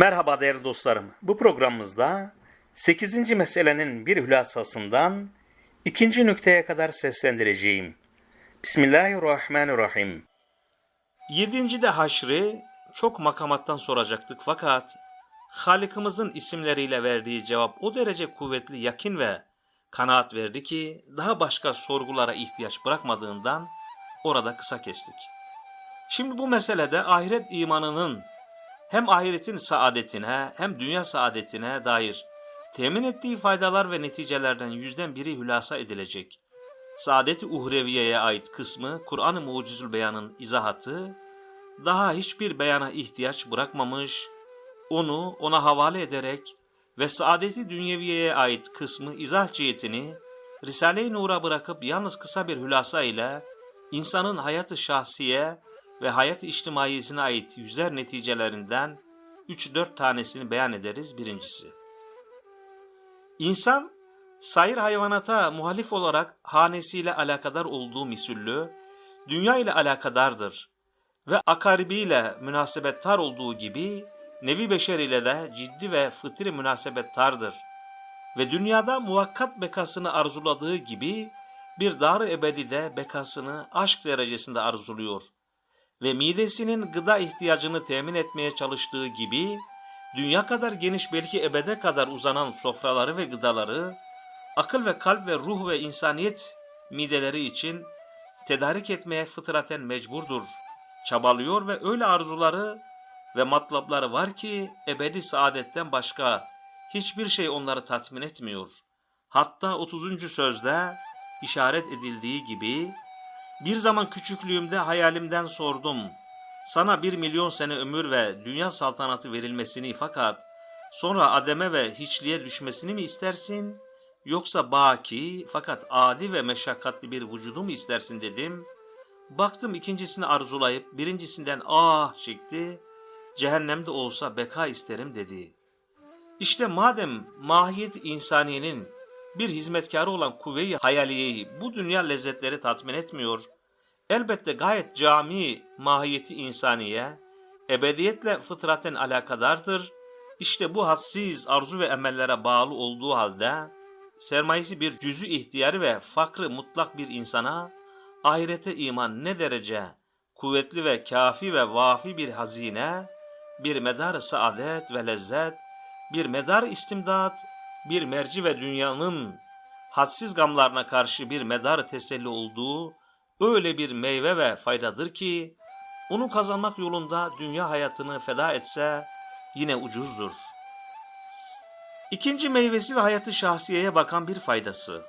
Merhaba değerli dostlarım. Bu programımızda 8. meselenin bir hülasasından ikinci nükteye kadar seslendireceğim. Bismillahirrahmanirrahim. Yedinci de haşri çok makamattan soracaktık fakat Halikimizin isimleriyle verdiği cevap o derece kuvvetli yakin ve kanaat verdi ki daha başka sorgulara ihtiyaç bırakmadığından orada kısa kestik. Şimdi bu meselede ahiret imanının hem ahiretin saadetine hem dünya saadetine dair temin ettiği faydalar ve neticelerden yüzden biri hülasa edilecek. Saadet-i Uhreviye'ye ait kısmı Kur'an-ı Mucizül Beyan'ın izahatı, daha hiçbir beyana ihtiyaç bırakmamış, onu ona havale ederek ve Saadet-i Dünyeviye'ye ait kısmı izah cihetini Risale-i Nur'a bırakıp yalnız kısa bir hülasa ile insanın hayatı şahsiye ve hayat içtimaiyesine ait yüzer neticelerinden 3-4 tanesini beyan ederiz birincisi. İnsan, sayır hayvanata muhalif olarak hanesiyle alakadar olduğu misüllü, dünya ile alakadardır ve akaribiyle münasebettar olduğu gibi, nevi beşer ile de ciddi ve fıtri münasebettardır. Ve dünyada muvakkat bekasını arzuladığı gibi, bir dar-ı ebedide bekasını aşk derecesinde arzuluyor ve midesinin gıda ihtiyacını temin etmeye çalıştığı gibi, dünya kadar geniş belki ebede kadar uzanan sofraları ve gıdaları, akıl ve kalp ve ruh ve insaniyet mideleri için tedarik etmeye fıtraten mecburdur, çabalıyor ve öyle arzuları ve matlapları var ki ebedi saadetten başka hiçbir şey onları tatmin etmiyor. Hatta 30. sözde işaret edildiği gibi, bir zaman küçüklüğümde hayalimden sordum. Sana bir milyon sene ömür ve dünya saltanatı verilmesini fakat sonra ademe ve hiçliğe düşmesini mi istersin? Yoksa baki fakat adi ve meşakkatli bir vücudu mu istersin dedim. Baktım ikincisini arzulayıp birincisinden ah çekti. Cehennemde olsa beka isterim dedi. İşte madem mahiyet insaniyenin bir hizmetkarı olan kuvve-i hayaliyeyi bu dünya lezzetleri tatmin etmiyor. Elbette gayet cami mahiyeti insaniye, ebediyetle fıtraten alakadardır. İşte bu hadsiz arzu ve emellere bağlı olduğu halde, sermayesi bir cüzü ihtiyarı ve fakrı mutlak bir insana, ahirete iman ne derece kuvvetli ve kafi ve vafi bir hazine, bir medar saadet ve lezzet, bir medar istimdat bir merci ve dünyanın hadsiz gamlarına karşı bir medar teselli olduğu öyle bir meyve ve faydadır ki onu kazanmak yolunda dünya hayatını feda etse yine ucuzdur. İkinci meyvesi ve hayatı şahsiyeye bakan bir faydası.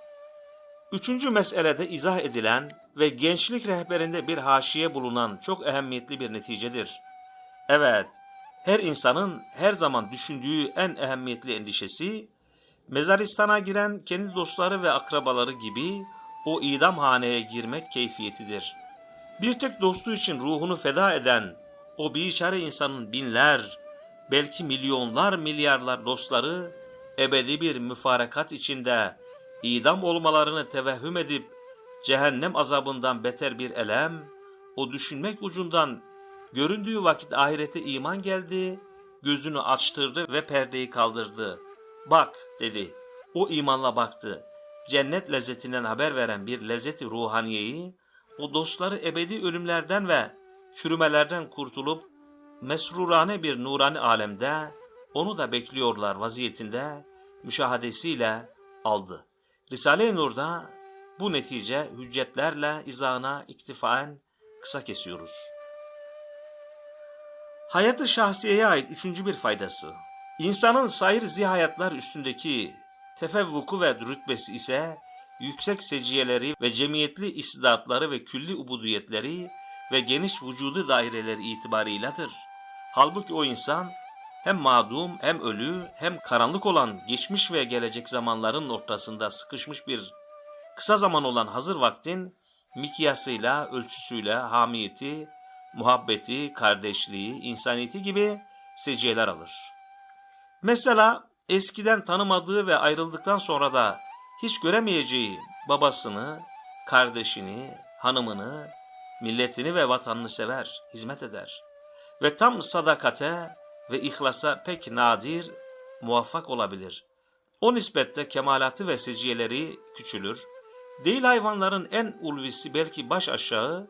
Üçüncü meselede izah edilen ve gençlik rehberinde bir haşiye bulunan çok ehemmiyetli bir neticedir. Evet, her insanın her zaman düşündüğü en ehemmiyetli endişesi, Mezaristana giren kendi dostları ve akrabaları gibi o idamhaneye girmek keyfiyetidir. Bir tek dostu için ruhunu feda eden o biçare insanın binler, belki milyonlar milyarlar dostları ebedi bir müfarekat içinde idam olmalarını tevehhüm edip cehennem azabından beter bir elem, o düşünmek ucundan göründüğü vakit ahirete iman geldi, gözünü açtırdı ve perdeyi kaldırdı.'' Bak dedi. O imanla baktı. Cennet lezzetinden haber veren bir lezzeti ruhaniyeyi, o dostları ebedi ölümlerden ve çürümelerden kurtulup mesrurane bir nurani alemde onu da bekliyorlar vaziyetinde müşahadesiyle aldı. Risale-i Nur'da bu netice hüccetlerle izahına iktifaen kısa kesiyoruz. Hayatı şahsiyeye ait üçüncü bir faydası. İnsanın sayır zihayatlar üstündeki tefevvuku ve rütbesi ise yüksek seciyeleri ve cemiyetli istidatları ve külli ubudiyetleri ve geniş vücudu daireleri itibarıyladır. Halbuki o insan hem madum hem ölü hem karanlık olan geçmiş ve gelecek zamanların ortasında sıkışmış bir kısa zaman olan hazır vaktin mikyasıyla, ölçüsüyle hamiyeti, muhabbeti, kardeşliği, insaniyeti gibi seciyeler alır. Mesela eskiden tanımadığı ve ayrıldıktan sonra da hiç göremeyeceği babasını, kardeşini, hanımını, milletini ve vatanını sever, hizmet eder. Ve tam sadakate ve ihlasa pek nadir muvaffak olabilir. O nispette kemalatı ve seciyeleri küçülür. Değil hayvanların en ulvisi belki baş aşağı,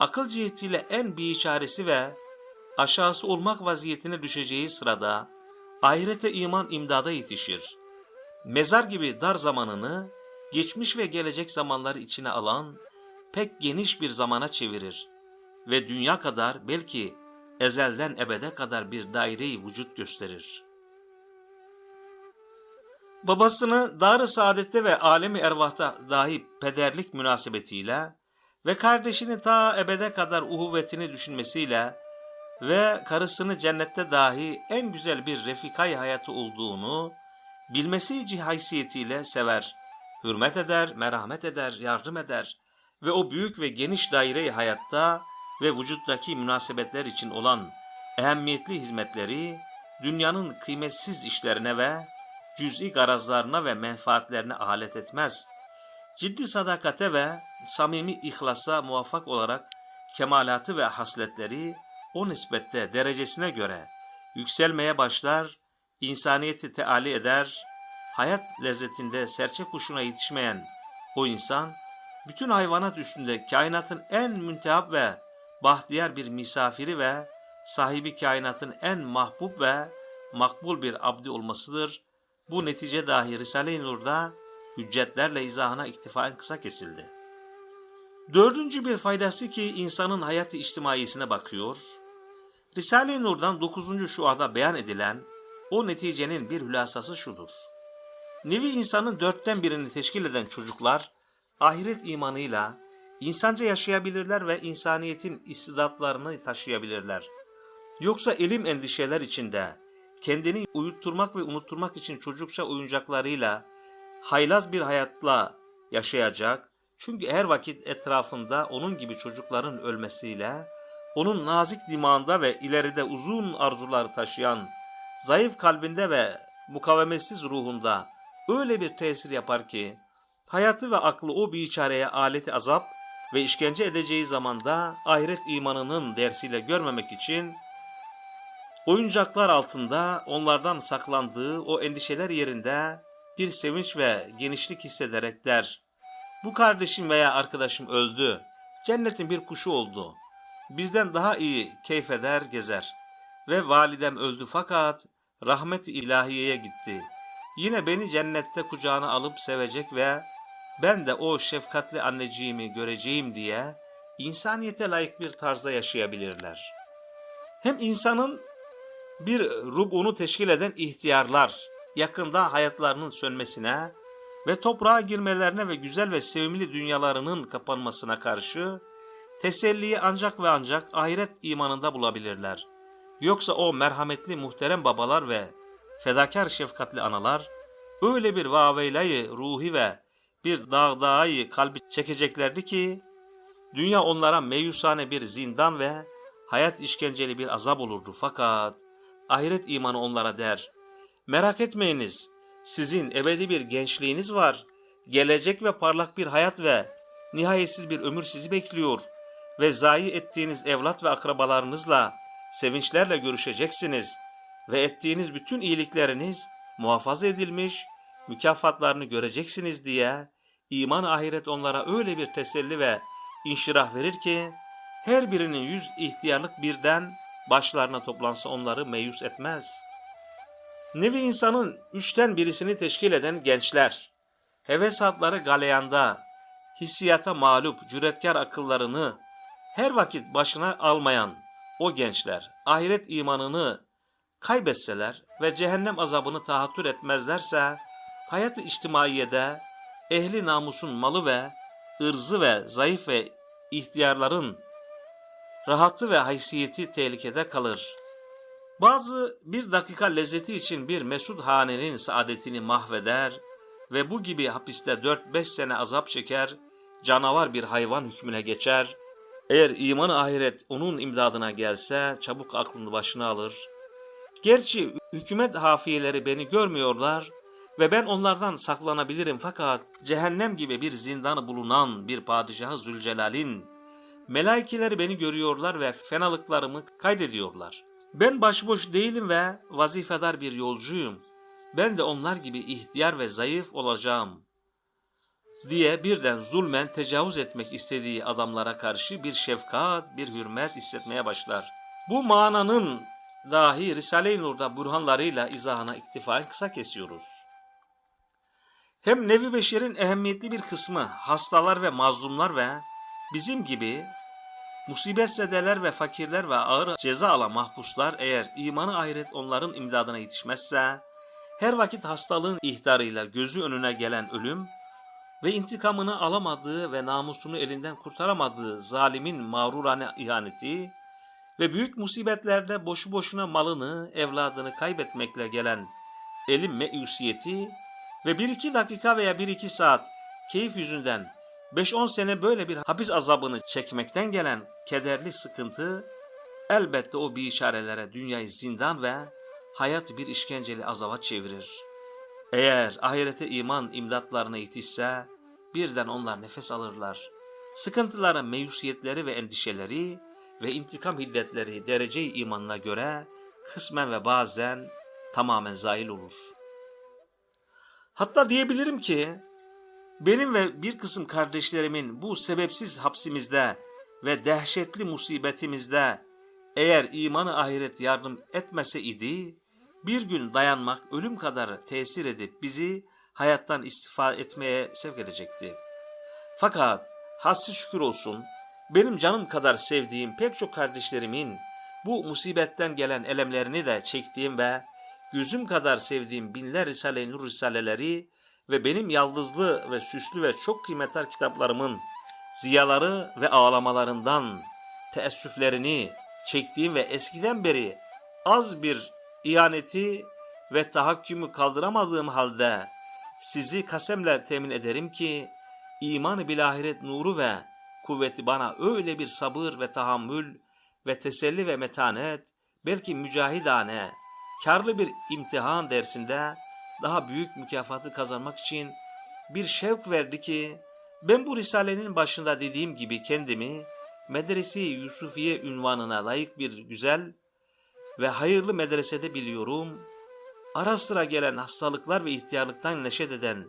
akıl cihetiyle en biçaresi ve aşağısı olmak vaziyetine düşeceği sırada ahirete iman imdada yetişir. Mezar gibi dar zamanını geçmiş ve gelecek zamanları içine alan pek geniş bir zamana çevirir ve dünya kadar belki ezelden ebede kadar bir daireyi vücut gösterir. Babasını dar-ı saadette ve alemi ervahta dahi pederlik münasebetiyle ve kardeşini ta ebede kadar uhuvvetini düşünmesiyle ve karısını cennette dahi en güzel bir refikay hayatı olduğunu bilmesi haysiyetiyle sever, hürmet eder, merhamet eder, yardım eder ve o büyük ve geniş daire hayatta ve vücuttaki münasebetler için olan ehemmiyetli hizmetleri dünyanın kıymetsiz işlerine ve cüz'i garazlarına ve menfaatlerine alet etmez. Ciddi sadakate ve samimi ihlasa muvaffak olarak kemalatı ve hasletleri o nispette derecesine göre yükselmeye başlar, insaniyeti teali eder, hayat lezzetinde serçe kuşuna yetişmeyen o insan, bütün hayvanat üstünde kainatın en müntehap ve bahtiyar bir misafiri ve sahibi kainatın en mahbub ve makbul bir abdi olmasıdır. Bu netice dahi Risale-i Nur'da hüccetlerle izahına iktifaen kısa kesildi. Dördüncü bir faydası ki insanın hayatı içtimaiyesine bakıyor. Risale-i Nur'dan 9. şuada beyan edilen o neticenin bir hülasası şudur. Nevi insanın dörtten birini teşkil eden çocuklar, ahiret imanıyla insanca yaşayabilirler ve insaniyetin istidatlarını taşıyabilirler. Yoksa elim endişeler içinde, kendini uyutturmak ve unutturmak için çocukça oyuncaklarıyla, haylaz bir hayatla yaşayacak, çünkü her vakit etrafında onun gibi çocukların ölmesiyle, onun nazik dimağında ve ileride uzun arzuları taşıyan, zayıf kalbinde ve mukavemetsiz ruhunda öyle bir tesir yapar ki, hayatı ve aklı o biçareye aleti azap ve işkence edeceği zamanda ahiret imanının dersiyle görmemek için, oyuncaklar altında onlardan saklandığı o endişeler yerinde bir sevinç ve genişlik hissederek der, bu kardeşim veya arkadaşım öldü, cennetin bir kuşu oldu, bizden daha iyi keyfeder gezer ve validem öldü fakat rahmet-i ilahiyeye gitti. Yine beni cennette kucağına alıp sevecek ve ben de o şefkatli anneciğimi göreceğim diye insaniyete layık bir tarzda yaşayabilirler. Hem insanın bir rubunu teşkil eden ihtiyarlar yakında hayatlarının sönmesine ve toprağa girmelerine ve güzel ve sevimli dünyalarının kapanmasına karşı teselliyi ancak ve ancak ahiret imanında bulabilirler. Yoksa o merhametli muhterem babalar ve fedakar şefkatli analar öyle bir vaveylayı ruhi ve bir dağdağayı kalbi çekeceklerdi ki dünya onlara meyusane bir zindan ve hayat işkenceli bir azap olurdu. Fakat ahiret imanı onlara der merak etmeyiniz sizin ebedi bir gençliğiniz var. Gelecek ve parlak bir hayat ve nihayetsiz bir ömür sizi bekliyor ve zayi ettiğiniz evlat ve akrabalarınızla sevinçlerle görüşeceksiniz ve ettiğiniz bütün iyilikleriniz muhafaza edilmiş, mükafatlarını göreceksiniz diye iman ahiret onlara öyle bir teselli ve inşirah verir ki her birinin yüz ihtiyarlık birden başlarına toplansa onları meyus etmez. Nevi insanın üçten birisini teşkil eden gençler, heves hatları galeyanda, hissiyata mağlup cüretkar akıllarını her vakit başına almayan o gençler ahiret imanını kaybetseler ve cehennem azabını tahattür etmezlerse hayat-ı içtimaiyede ehli namusun malı ve ırzı ve zayıf ve ihtiyarların rahatı ve haysiyeti tehlikede kalır. Bazı bir dakika lezzeti için bir mesut hanenin saadetini mahveder ve bu gibi hapiste 4-5 sene azap çeker, canavar bir hayvan hükmüne geçer. Eğer iman ahiret onun imdadına gelse çabuk aklını başına alır. Gerçi hükümet hafiyeleri beni görmüyorlar ve ben onlardan saklanabilirim fakat cehennem gibi bir zindanı bulunan bir padişahı Zülcelal'in melaikeleri beni görüyorlar ve fenalıklarımı kaydediyorlar. Ben başıboş değilim ve vazifedar bir yolcuyum. Ben de onlar gibi ihtiyar ve zayıf olacağım. Diye birden zulmen tecavüz etmek istediği adamlara karşı bir şefkat, bir hürmet hissetmeye başlar. Bu mananın dahi Risale-i Nur'da burhanlarıyla izahına iktifaen kısa kesiyoruz. Hem Nevi Beşer'in ehemmiyetli bir kısmı hastalar ve mazlumlar ve bizim gibi musibetzedeler ve fakirler ve ağır ceza alan mahpuslar eğer imanı ahiret onların imdadına yetişmezse her vakit hastalığın ihtarıyla gözü önüne gelen ölüm ve intikamını alamadığı ve namusunu elinden kurtaramadığı zalimin mağrurane ihaneti ve büyük musibetlerde boşu boşuna malını, evladını kaybetmekle gelen elim meyusiyeti ve bir iki dakika veya bir iki saat keyif yüzünden 5-10 sene böyle bir hapis azabını çekmekten gelen kederli sıkıntı elbette o biçarelere dünyayı zindan ve hayat bir işkenceli azaba çevirir. Eğer ahirete iman imdatlarına yetişse birden onlar nefes alırlar. Sıkıntıların meyusiyetleri ve endişeleri ve intikam hiddetleri derece-i imanına göre kısmen ve bazen tamamen zail olur. Hatta diyebilirim ki benim ve bir kısım kardeşlerimin bu sebepsiz hapsimizde ve dehşetli musibetimizde eğer imanı ahiret yardım etmese idi, bir gün dayanmak ölüm kadar tesir edip bizi hayattan istifa etmeye sevk edecekti. Fakat hassi şükür olsun benim canım kadar sevdiğim pek çok kardeşlerimin bu musibetten gelen elemlerini de çektiğim ve yüzüm kadar sevdiğim binler Risale-i Nur Risaleleri ve benim yaldızlı ve süslü ve çok kıymetli kitaplarımın ziyaları ve ağlamalarından teessüflerini çektiğim ve eskiden beri az bir ihaneti ve tahakkümü kaldıramadığım halde sizi kasemle temin ederim ki iman-ı bilahiret nuru ve kuvveti bana öyle bir sabır ve tahammül ve teselli ve metanet belki mücahidane karlı bir imtihan dersinde daha büyük mükafatı kazanmak için bir şevk verdi ki ben bu risalenin başında dediğim gibi kendimi medrese Yusufiye ünvanına layık bir güzel ve hayırlı medresede biliyorum. Ara sıra gelen hastalıklar ve ihtiyarlıktan neşet eden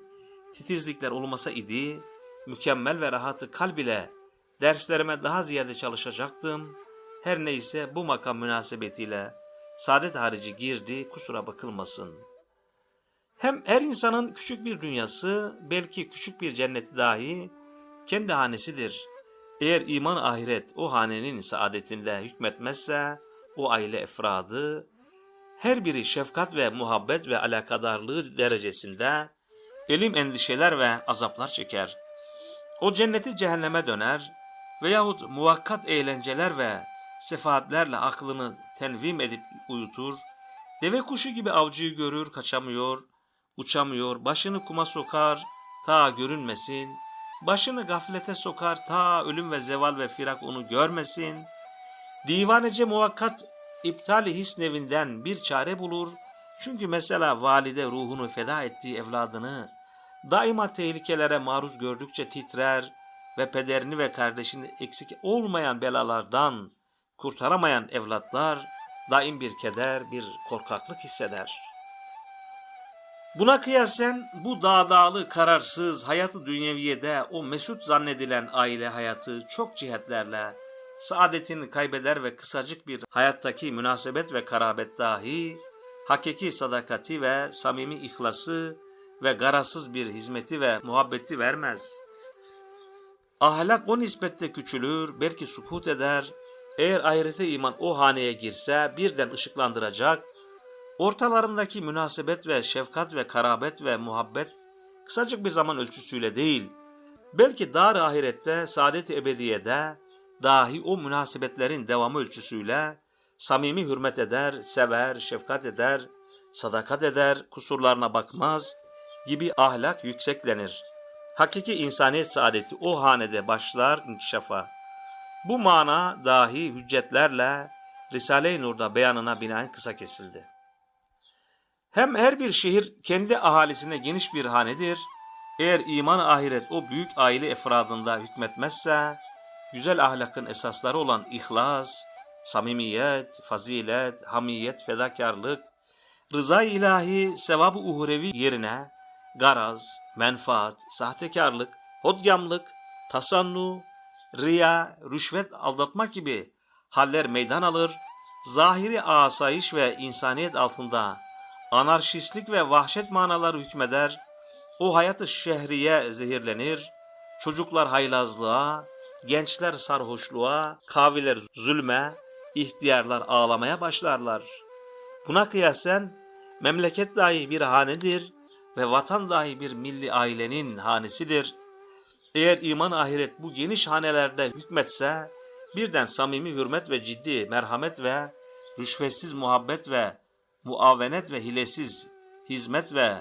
titizlikler olmasa idi, mükemmel ve rahatı kalb ile derslerime daha ziyade çalışacaktım. Her neyse bu makam münasebetiyle saadet harici girdi kusura bakılmasın. Hem her insanın küçük bir dünyası, belki küçük bir cenneti dahi kendi hanesidir. Eğer iman ahiret o hanenin saadetinde hükmetmezse o aile efradı, her biri şefkat ve muhabbet ve alakadarlığı derecesinde elim endişeler ve azaplar çeker. O cenneti cehenneme döner veyahut muvakkat eğlenceler ve sefaatlerle aklını tenvim edip uyutur, deve kuşu gibi avcıyı görür kaçamıyor, uçamıyor, başını kuma sokar ta görünmesin, başını gaflete sokar ta ölüm ve zeval ve firak onu görmesin, divanece muvakkat iptali his nevinden bir çare bulur, çünkü mesela valide ruhunu feda ettiği evladını daima tehlikelere maruz gördükçe titrer ve pederini ve kardeşini eksik olmayan belalardan kurtaramayan evlatlar daim bir keder, bir korkaklık hisseder. Buna kıyasen bu dağdağlı, kararsız hayatı dünyeviyede o mesut zannedilen aile hayatı çok cihetlerle saadetini kaybeder ve kısacık bir hayattaki münasebet ve karabet dahi hakiki sadakati ve samimi ihlası ve garazsız bir hizmeti ve muhabbeti vermez. Ahlak o nispette küçülür, belki sukut eder. Eğer ahirete iman o haneye girse birden ışıklandıracak, ortalarındaki münasebet ve şefkat ve karabet ve muhabbet kısacık bir zaman ölçüsüyle değil, belki dar ahirette, saadet-i ebediyede dahi o münasebetlerin devamı ölçüsüyle samimi hürmet eder, sever, şefkat eder, sadakat eder, kusurlarına bakmaz gibi ahlak yükseklenir. Hakiki insaniyet saadeti o hanede başlar inkişafa. Bu mana dahi hüccetlerle Risale-i Nur'da beyanına binaen kısa kesildi. Hem her bir şehir kendi ahalisine geniş bir hanedir. Eğer iman ahiret o büyük aile efradında hükmetmezse, güzel ahlakın esasları olan ihlas, samimiyet, fazilet, hamiyet, fedakarlık, rıza ilahi, sevabı uhrevi yerine garaz, menfaat, sahtekarlık, hodgamlık, tasannu, riya, rüşvet, aldatmak gibi haller meydan alır, zahiri asayiş ve insaniyet altında anarşistlik ve vahşet manaları hükmeder, o hayatı şehriye zehirlenir, çocuklar haylazlığa, gençler sarhoşluğa, kaviler zulme, ihtiyarlar ağlamaya başlarlar. Buna kıyasen memleket dahi bir hanedir ve vatan dahi bir milli ailenin hanesidir. Eğer iman ahiret bu geniş hanelerde hükmetse, birden samimi hürmet ve ciddi merhamet ve rüşvetsiz muhabbet ve muavenet ve hilesiz hizmet ve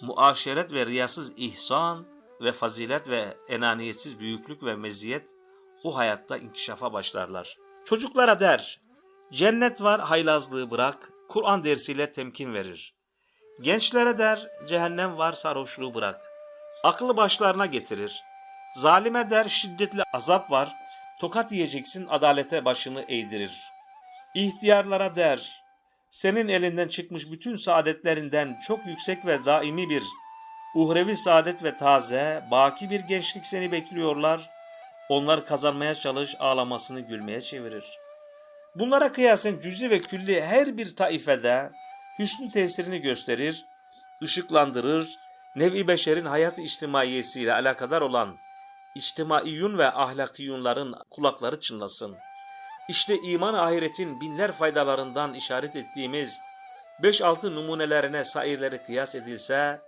muaşeret ve riyasız ihsan ve fazilet ve enaniyetsiz büyüklük ve meziyet o hayatta inkişafa başlarlar. Çocuklara der, cennet var haylazlığı bırak, Kur'an dersiyle temkin verir. Gençlere der, cehennem var sarhoşluğu bırak, aklı başlarına getirir. Zalime der, şiddetli azap var, tokat yiyeceksin adalete başını eğdirir. İhtiyarlara der, senin elinden çıkmış bütün saadetlerinden çok yüksek ve daimi bir uhrevi saadet ve taze, baki bir gençlik seni bekliyorlar. Onlar kazanmaya çalış, ağlamasını gülmeye çevirir. Bunlara kıyasen cüzi ve külli her bir taifede hüsnü tesirini gösterir, ışıklandırır, nevi beşerin hayat içtimaiyesiyle alakadar olan içtimaiyun ve ahlakiyunların kulakları çınlasın. İşte iman ahiretin binler faydalarından işaret ettiğimiz 5-6 numunelerine sairleri kıyas edilse,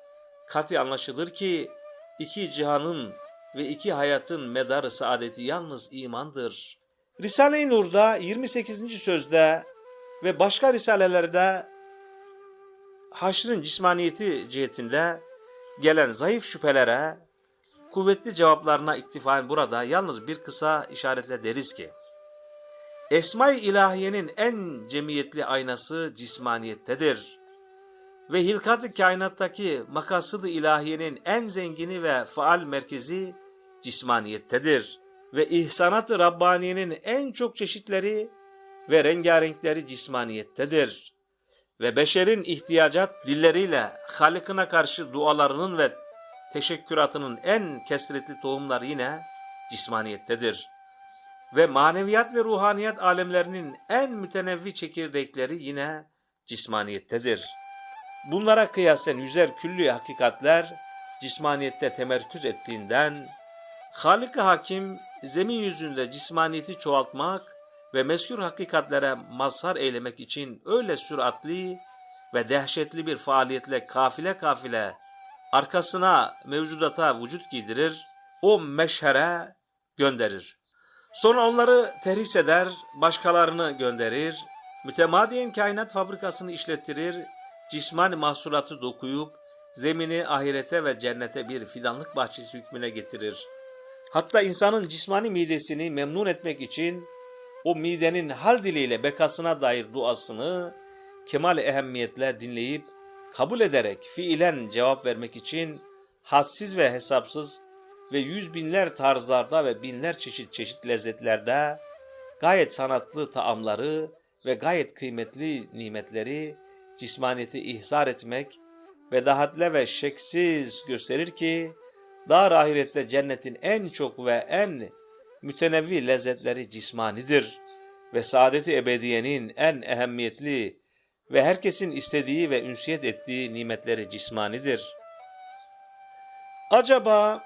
katı anlaşılır ki iki cihanın ve iki hayatın medarı saadeti yalnız imandır. Risale-i Nur'da 28. sözde ve başka risalelerde haşrın cismaniyeti cihetinde gelen zayıf şüphelere, kuvvetli cevaplarına iktifaen burada yalnız bir kısa işaretle deriz ki, Esma-i İlahiye'nin en cemiyetli aynası cismaniyettedir. Ve hilkat-ı kainattaki makasıd-ı ilahiyenin en zengini ve faal merkezi cismaniyettedir. Ve ihsanat-ı Rabbaniye'nin en çok çeşitleri ve rengarenkleri cismaniyettedir. Ve beşerin ihtiyacat dilleriyle Halık'ına karşı dualarının ve teşekküratının en kesretli tohumları yine cismaniyettedir. Ve maneviyat ve ruhaniyat alemlerinin en mütenevvi çekirdekleri yine cismaniyettedir. Bunlara kıyasen yüzer küllü hakikatler cismaniyette temerküz ettiğinden, Halık-ı Hakim zemin yüzünde cismaniyeti çoğaltmak ve meskür hakikatlere mazhar eylemek için öyle süratli ve dehşetli bir faaliyetle kafile kafile arkasına mevcudata vücut giydirir, o meşhere gönderir. Sonra onları terhis eder, başkalarını gönderir, mütemadiyen kainat fabrikasını işlettirir, cismani mahsulatı dokuyup, zemini ahirete ve cennete bir fidanlık bahçesi hükmüne getirir. Hatta insanın cismani midesini memnun etmek için o midenin hal diliyle bekasına dair duasını kemal ehemmiyetle dinleyip kabul ederek fiilen cevap vermek için hadsiz ve hesapsız ve yüz binler tarzlarda ve binler çeşit çeşit lezzetlerde gayet sanatlı taamları ve gayet kıymetli nimetleri cismaniyeti ihzar etmek bedahatle ve şeksiz gösterir ki dar ahirette cennetin en çok ve en mütenevvi lezzetleri cismanidir ve saadeti ebediyenin en ehemmiyetli ve herkesin istediği ve ünsiyet ettiği nimetleri cismanidir. Acaba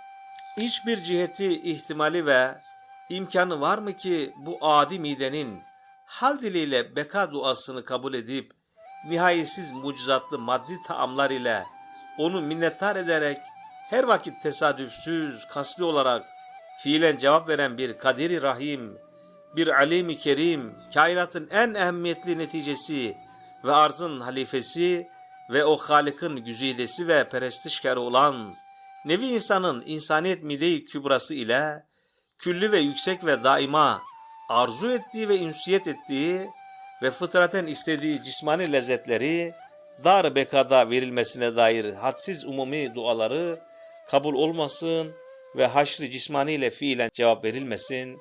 hiçbir ciheti ihtimali ve imkanı var mı ki bu adi midenin hal diliyle beka duasını kabul edip nihayetsiz mucizatlı maddi taamlar ile onu minnettar ederek her vakit tesadüfsüz, kasli olarak fiilen cevap veren bir kadiri rahim, bir alim kerim, kainatın en ehemmiyetli neticesi ve arzın halifesi ve o Halık'ın güzidesi ve perestişkarı olan nevi insanın insaniyet mide kübrası ile külli ve yüksek ve daima arzu ettiği ve ünsiyet ettiği ve fıtraten istediği cismani lezzetleri dar bekada verilmesine dair hadsiz umumi duaları kabul olmasın ve haşr-ı cismani ile fiilen cevap verilmesin.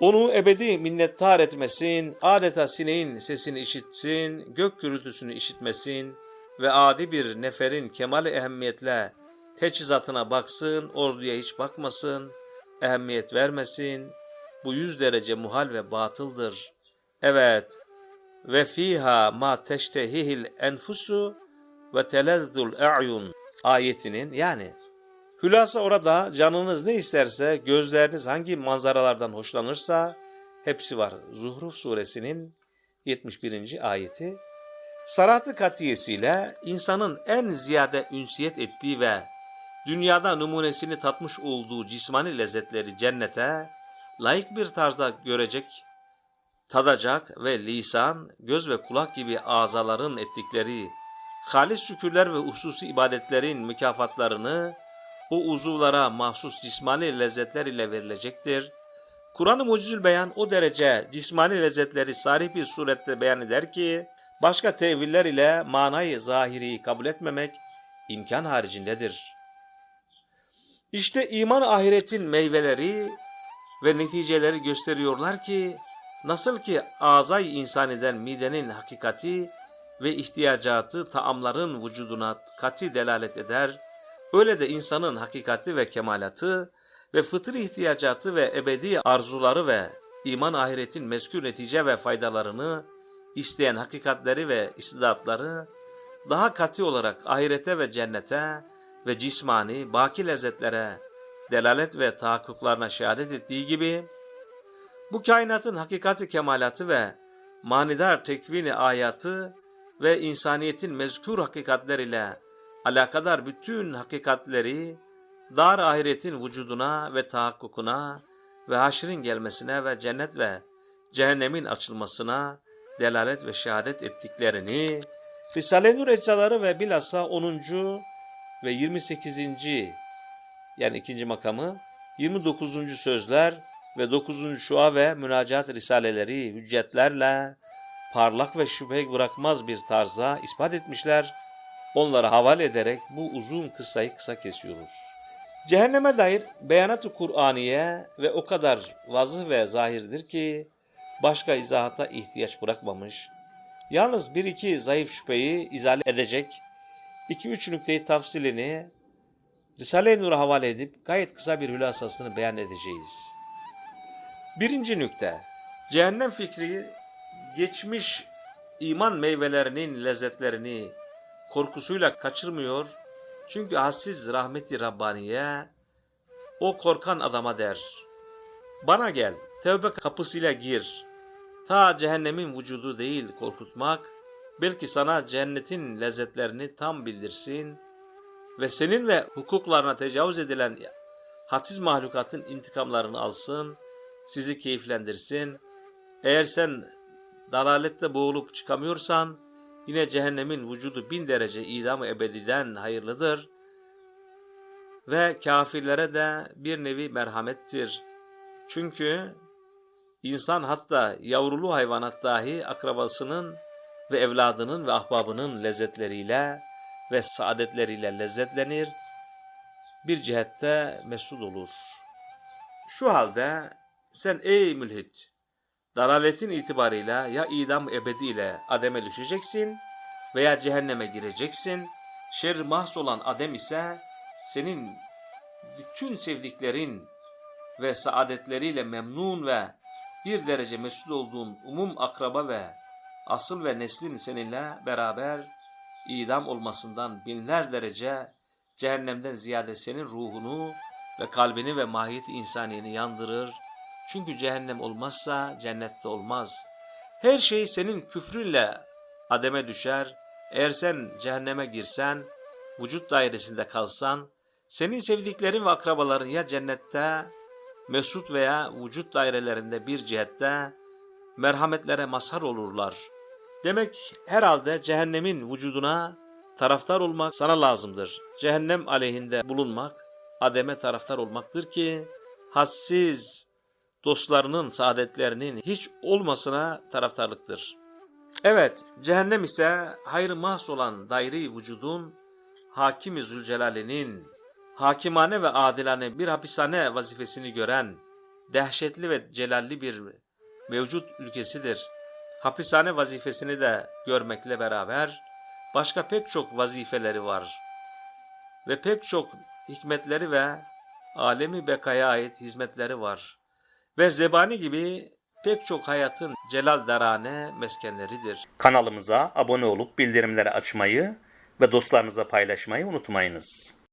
Onu ebedi minnettar etmesin, adeta sineğin sesini işitsin, gök gürültüsünü işitmesin ve adi bir neferin kemal ehemmiyetle teçhizatına baksın, orduya hiç bakmasın, ehemmiyet vermesin. Bu yüz derece muhal ve batıldır. Evet, ve fiha ma teştehihil enfusu ve telezzul a'yun ayetinin yani hülasa orada canınız ne isterse, gözleriniz hangi manzaralardan hoşlanırsa hepsi var. Zuhruf suresinin 71. ayeti. Sarat-ı katiyesiyle insanın en ziyade ünsiyet ettiği ve dünyada numunesini tatmış olduğu cismani lezzetleri cennete layık bir tarzda görecek, tadacak ve lisan, göz ve kulak gibi azaların ettikleri halis şükürler ve hususi ibadetlerin mükafatlarını o uzuvlara mahsus cismani lezzetler ile verilecektir. Kur'an-ı Mucizül Beyan o derece cismani lezzetleri sarih bir surette beyan eder ki, başka teviller ile manayı zahiri kabul etmemek imkan haricindedir. İşte iman ahiretin meyveleri ve neticeleri gösteriyorlar ki, nasıl ki azay insaniden midenin hakikati ve ihtiyacatı taamların vücuduna kati delalet eder, öyle de insanın hakikati ve kemalatı ve fıtri ihtiyacatı ve ebedi arzuları ve iman ahiretin meskûr netice ve faydalarını isteyen hakikatleri ve istidatları daha katı olarak ahirete ve cennete ve cismani baki lezzetlere delalet ve tahakkuklarına şehadet ettiği gibi bu kainatın hakikati kemalatı ve manidar tekvini ayatı ve insaniyetin mezkur hakikatler ile alakadar bütün hakikatleri dar ahiretin vücuduna ve tahakkukuna ve haşrin gelmesine ve cennet ve cehennemin açılmasına delalet ve şehadet ettiklerini Risale-i Nur eczaları ve bilhassa 10. ve 28. yani ikinci makamı 29. sözler ve 9. şua ve münacat risaleleri hüccetlerle parlak ve şüphe bırakmaz bir tarzda ispat etmişler. Onlara havale ederek bu uzun kıssayı kısa kesiyoruz. Cehenneme dair beyanat-ı Kur'aniye ve o kadar vazıh ve zahirdir ki başka izahata ihtiyaç bırakmamış. Yalnız bir iki zayıf şüpheyi izale edecek iki üç nükteyi tafsilini Risale-i Nur'a havale edip gayet kısa bir hülasasını beyan edeceğiz. Birinci nükte, cehennem fikri geçmiş iman meyvelerinin lezzetlerini korkusuyla kaçırmıyor. Çünkü hassiz rahmeti Rabbaniye o korkan adama der. Bana gel, tevbe kapısıyla gir. Ta cehennemin vücudu değil korkutmak, belki sana cennetin lezzetlerini tam bildirsin ve senin ve hukuklarına tecavüz edilen hadsiz mahlukatın intikamlarını alsın, sizi keyiflendirsin. Eğer sen dalalette boğulup çıkamıyorsan, yine cehennemin vücudu bin derece idam ebediden hayırlıdır ve kafirlere de bir nevi merhamettir. Çünkü insan hatta yavrulu hayvanat dahi akrabasının ve evladının ve ahbabının lezzetleriyle ve saadetleriyle lezzetlenir, bir cihette mesut olur. Şu halde sen ey mülhit, dalaletin itibarıyla ya idam ebediyle ademe düşeceksin veya cehenneme gireceksin. Şer mahs olan adem ise senin bütün sevdiklerin ve saadetleriyle memnun ve bir derece mesut olduğun umum akraba ve asıl ve neslin seninle beraber idam olmasından binler derece cehennemden ziyade senin ruhunu ve kalbini ve mahiyet insaniyeni yandırır. Çünkü cehennem olmazsa cennette olmaz. Her şey senin küfrünle ademe düşer. Eğer sen cehenneme girsen, vücut dairesinde kalsan, senin sevdiklerin ve akrabaların ya cennette, mesut veya vücut dairelerinde bir cihette merhametlere mazhar olurlar. Demek herhalde cehennemin vücuduna taraftar olmak sana lazımdır. Cehennem aleyhinde bulunmak, ademe taraftar olmaktır ki, hassiz dostlarının saadetlerinin hiç olmasına taraftarlıktır. Evet, cehennem ise hayrı mahs olan daire vücudun, Hakimi Zülcelal'inin hakimane ve adilane bir hapishane vazifesini gören dehşetli ve celalli bir mevcut ülkesidir. Hapishane vazifesini de görmekle beraber başka pek çok vazifeleri var. Ve pek çok hikmetleri ve alemi bekaya ait hizmetleri var. Ve zebani gibi pek çok hayatın celal darane meskenleridir. Kanalımıza abone olup bildirimleri açmayı ve dostlarınızla paylaşmayı unutmayınız.